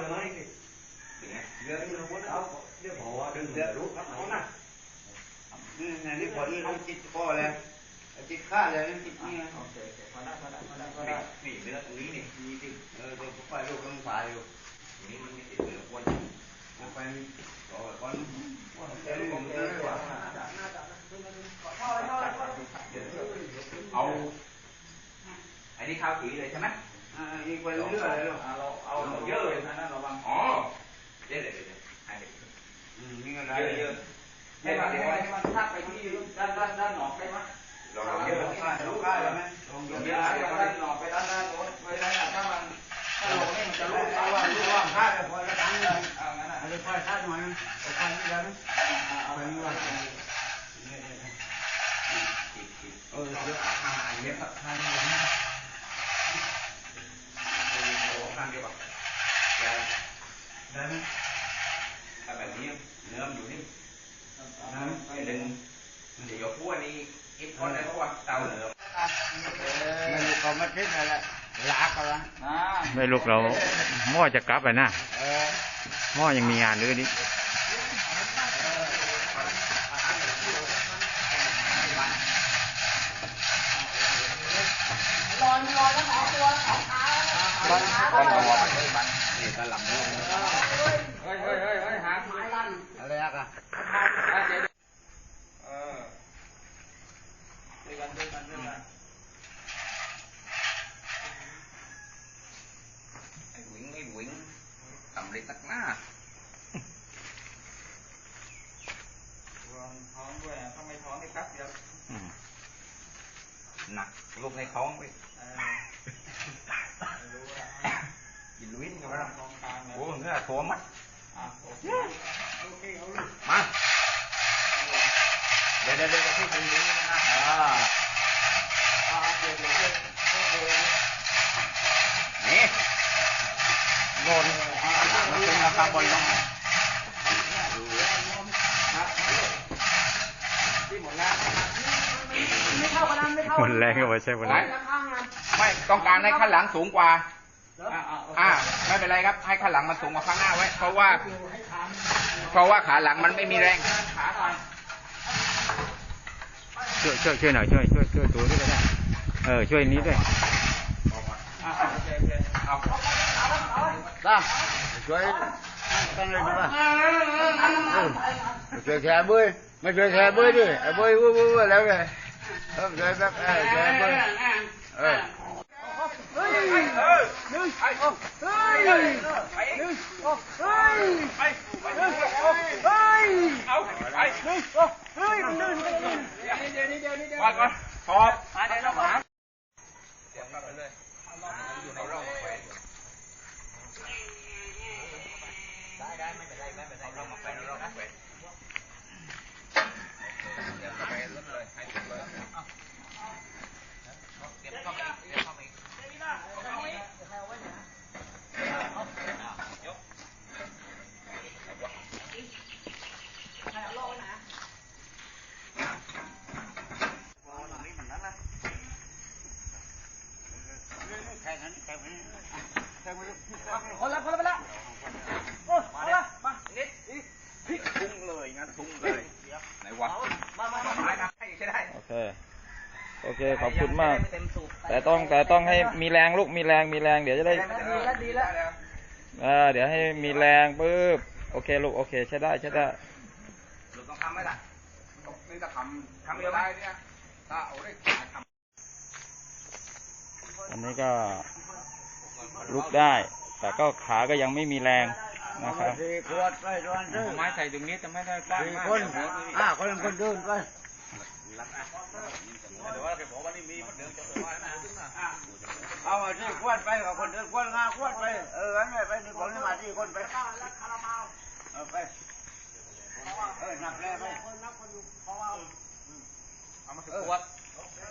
เลยไหมเรือนี่เราพูดเอาเดี๋ยวผมว่าดึงเรือรู้ครับเอานะนี่นี่พอนี่เราจิตพ่อแล้วจิตข้าแล้วจิตนี่โอเคพอได้พอได้พอได้พอได้นี่เรือตรงนี้นี่มีติดเออตัวไปลูกต้องตายอยู่นี่มันมีติดเรือควนไปต่อก่อนเดี๋ยวผมจะเอาอันนี้ข้าวสีเลยใช่ไหม อ่าอีกไปเรื่อยเลยลูกเราเอาเยอะเลยนะนั่นระวังอ๋อเดี๋ยวเดี๋ยวเดี๋ยวให้เด็กอืมนี่ก็ได้เยอะเยอะให้มันให้มันทักไปที่ด้านด้านด้านหนอกได้ไหมเราเยอะข้าลูกข้าแล้วไหมลงเยเยอะอะให้แล้วมันด้านหนอกไปด้านด้านโน้นไปด้านถ้ามันถ้าลงนี่มันจะลูลุกกข้าเอาว่าว่าลูลุกกว่าว่าข้าแล้วพอแล้วตั้งเลยเอางั้นเอาอะเลยค่อยข้าหน่อยนึงเอาข้านี่แล้วนะเอาไปนี่ว่าเออเดี๋ยวอันนี้ข้าข้านี่นะข้างเดียวป่ะแก ได้ไหมถ้าแบบนี้เนื้อมันอยู่นี่ได้ไหมไอ้ดึงเดี๋ยวพวกนี้อินพอร์ตได้เพราะว่าเตาเหนือไม่รู้เขามาทิ้งอะไรลากกันละอ่าไม่ลูกเราหม้อจะกลับอะนะเออหม้อยังมีงานเลยดิบ้านบ้านเราบ้านนี่ตะหลังเฮ้ยเฮ้ยเฮ้ยเฮ้ยหาไม้ลั่นอะไรอะเออด้วยกันด้วยกันด้วยกันไอ้หวิงไอ้หวิงทำเลยตักหน้าท้องด้วยถ้า ไม่ท้องนี่แป๊บเดียวอืมหนักลูกในท้องไปเออไม่รู้ละ กินลุยนี่กก็ำลัได้งกองกลางเลยโอ้เนื้อตัวมัดอะโอเคโอเคเอาลูกมาเดี๋ยวเดี๋ยวเดี๋ยวที่ดึงดึงนะอ่าอ่าเดี๋ยวเดี๋ยวเดี๋ยวเดี๋ยวเดี๋ยวนี่โดนมันเป็นราคาบอลลงที่หมดแล้วหมดแรงก็ไว้ใช้หมดแรงไม่ต้องการให้ข้างหลังสูงกว่า อ่าอ่าโอเคอ่าไม่เป็นไรครับ ให้ข้างหลังมันสูงกว่าข้างหน้าไว้ เพราะว่า เพราะว่าขาหลังมันไม่มีแรงขาหน่อยช่วยช่วยช่วยหน่อยช่วยช่วยช่วยตัวด้วยก็ได้เออช่วยนี้ด้วยอ่าโอเคโอเคเอาตั้งช่วยตั้งเลยดีป่ะช่วยแชร์บุ้ยไม่ช่วยแชร์บุ้ยดิไอ้บุ้ยวุ้ยวุ้ยแล้วไงเออช่วยแบบเออแชร์บุ้ยเออก่อนก่อนพอมาเดี๋ยวเราหาเสียงเราไปเลยอยู่ในร่องแขวน ได้ได้ไม่เป็นไรไม่เป็นไรเรามาแขวนเรามาแขวนเดี๋ยวเข้าไปรถเลยให้ถึงเลยเดี๋ยวเข้าไปเดี๋ยวเข้าไปยก คนละคนละไปละโอ้มาละมา นิดทุ่งเลยงั้นทุ่งเลยไหนวะมามามาไม้นะให้ใช้ได้ โอเคโอเคขอบคุณมาก แต่ต้องแต่ต้องให้มีแรงลูกมีแรงมีแรงเดี๋ยวจะได้ดีแล้วดีแล้วเออเดี๋ยวให้มีแรงปุ๊บโอเคลูกโอเคใช้ได้ใช้ได้ลูกต้องทำไหมล่ะนี่ก็ทำทำเยอะไหมเนี่ยถ้าเอาได้ทำอันนี้ก็ลุกได้ แต่ก็ขาก็ยังไม่มีแรงนะครับสี่ขวดไปตอนนี้ไม้ใส่ตรงนี้จะไม่ได้กว้างสี่มากคนห้าคนคนเดินไป เดี๋ยวว่าไปบอกว่านี่มีมันเดิมจะเปิดว่านะเอาที่ขวดไปกับคนเดินขวดงาขวดไป เอองั้นไปนี่คนนี่มาที่คนไป เออไป เออนับแร่ไป